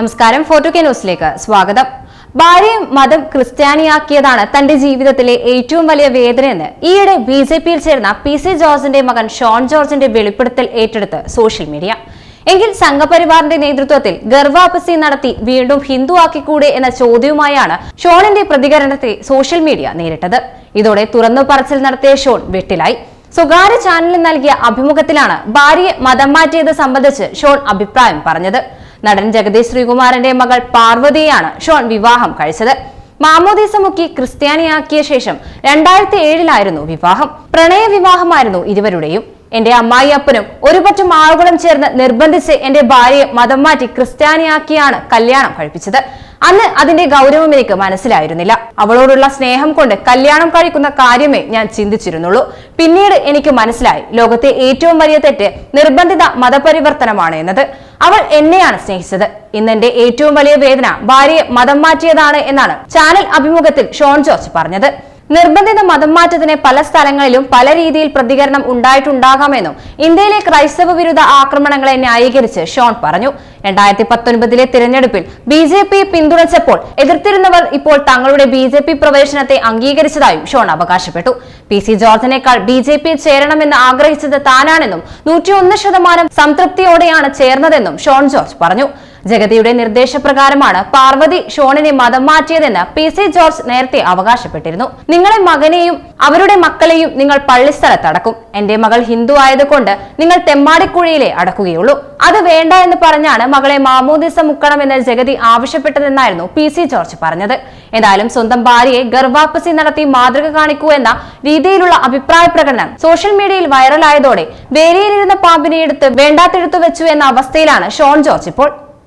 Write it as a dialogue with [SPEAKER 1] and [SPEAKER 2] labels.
[SPEAKER 1] നമസ്കാരം. ഫോർട്ടു കെ ന്യൂസിലേക്ക് സ്വാഗതം. ഭാര്യയും മതം ക്രിസ്ത്യാനിയാക്കിയതാണ് തന്റെ ജീവിതത്തിലെ ഏറ്റവും വലിയ വേദനയെന്ന് ഈയിടെ ബി ജെ പിയിൽ ചേർന്ന പി സി ജോർജിന്റെ മകൻ ഷോൺ ജോർജിന്റെ വെളിപ്പെടുത്തൽ ഏറ്റെടുത്ത് സോഷ്യൽ മീഡിയ. എങ്കിൽ സംഘപരിവാറിന്റെ നേതൃത്വത്തിൽ ഗർഭാപസി നടത്തി വീണ്ടും ഹിന്ദു ആക്കിക്കൂടെ എന്ന ചോദ്യവുമായാണ് ഷോണിന്റെ പ്രതികരണത്തെ സോഷ്യൽ മീഡിയ നേരിട്ടത്. ഇതോടെ തുറന്നു പറച്ചിൽ നടത്തിയ ഷോൺ വെട്ടിലായി. സ്വകാര്യ ചാനലിന് നൽകിയ അഭിമുഖത്തിലാണ് ഭാര്യയെ മതം മാറ്റിയത് സംബന്ധിച്ച് ഷോൺ അഭിപ്രായം പറഞ്ഞത്. നടൻ ജഗദീഷ് ശ്രീകുമാറിന്റെ മകൾ പാർവതിയാണ് ഷോൺ വിവാഹം കഴിച്ചത്. മാമോദീസ മുക്കി ക്രിസ്ത്യാനിയാക്കിയ ശേഷം രണ്ടായിരത്തി ഏഴിലായിരുന്നു വിവാഹം. പ്രണയ വിവാഹമായിരുന്നു ഇരുവരുടെയും. എന്റെ അമ്മായി അപ്പനും ഒരുപറ്റം ആളുകളും ചേർന്ന് നിർബന്ധിച്ച് എന്റെ ഭാര്യയെ മതം മാറ്റി ക്രിസ്ത്യാനിയാക്കിയാണ് കല്യാണം കഴിപ്പിച്ചത്. അന്ന് അതിന്റെ ഗൗരവം എനിക്ക് മനസ്സിലായിരുന്നില്ല. അവളോടുള്ള സ്നേഹം കൊണ്ട് കല്യാണം കഴിക്കുന്ന കാര്യമേ ഞാൻ ചിന്തിച്ചിരുന്നുള്ളൂ. പിന്നീട് എനിക്ക് മനസ്സിലായി ലോകത്തെ ഏറ്റവും വലിയ തെറ്റ് നിർബന്ധിത മതപരിവർത്തനമാണ് എന്നത്. അവൾ എന്നെയാണ് സ്നേഹിച്ചത്. ഇന്നെന്റെ ഏറ്റവും വലിയ വേദന ഭാര്യയെ മതം മാറ്റിയതാണ് എന്നാണ് ചാനൽ അഭിമുഖത്തിൽ ഷോൺ ജോർജ് പറഞ്ഞത്. നിർബന്ധിത മതം മാറ്റത്തിന് പല സ്ഥലങ്ങളിലും പല രീതിയിൽ പ്രതികരണം ഉണ്ടായിട്ടുണ്ടാകാമെന്നും ഇന്ത്യയിലെ ക്രൈസ്തവ വിരുദ്ധ ആക്രമണങ്ങളെ ന്യായീകരിച്ച് ഷോൺ പറഞ്ഞു. രണ്ടായിരത്തി പത്തൊൻപതിലെ തിരഞ്ഞെടുപ്പിൽ ബി ജെ പി പിന്തുണച്ചപ്പോൾ എതിർത്തിരുന്നവർ ഇപ്പോൾ തങ്ങളുടെ ബി ജെ പി പ്രവേശനത്തെ അംഗീകരിച്ചതായും ഷോൺ അവകാശപ്പെട്ടു. പി സി ജോർജിനേക്കാൾ ബി ജെ പി ചേരണമെന്ന് ആഗ്രഹിച്ചത് താനാണെന്നും നൂറ്റിയൊന്ന് ശതമാനം സംതൃപ്തിയോടെയാണ് ചേർന്നതെന്നും ഷോൺ ജോർജ് പറഞ്ഞു. ജഗതിയുടെ നിർദ്ദേശപ്രകാരമാണ് പാർവതി ഷോണിനെ മതം മാറ്റിയതെന്ന് പി സി ജോർജ് നേരത്തെ അവകാശപ്പെട്ടിരുന്നു. നിങ്ങളെ മകനെയും അവരുടെ മക്കളെയും നിങ്ങൾ പള്ളിസ്ഥലത്ത് അടക്കും. എന്റെ മകൾ ഹിന്ദു ആയതുകൊണ്ട് നിങ്ങൾ തെമ്മാടിക്കുഴിയിലെ അടക്കുകയുള്ളൂ. അത് വേണ്ട എന്ന് പറഞ്ഞാണ് മകളെ മാമോദിസ മുക്കണമെന്ന് ജഗതി ആവശ്യപ്പെട്ടതെന്നായിരുന്നു പി സി ജോർജ് പറഞ്ഞത്. ഏതായാലും സ്വന്തം ഭാര്യയെ ഗർഭാപ്പസി നടത്തി മാതൃക കാണിക്കൂ എന്ന രീതിയിലുള്ള അഭിപ്രായ പ്രകടനം സോഷ്യൽ മീഡിയയിൽ വൈറലായതോടെ വേലിയിലിരുന്ന പാമ്പിനെ എടുത്ത് വേണ്ടാത്തെടുത്തു വെച്ചു എന്ന അവസ്ഥയിലാണ് ഷോൺ ജോർജ് ഇപ്പോൾ.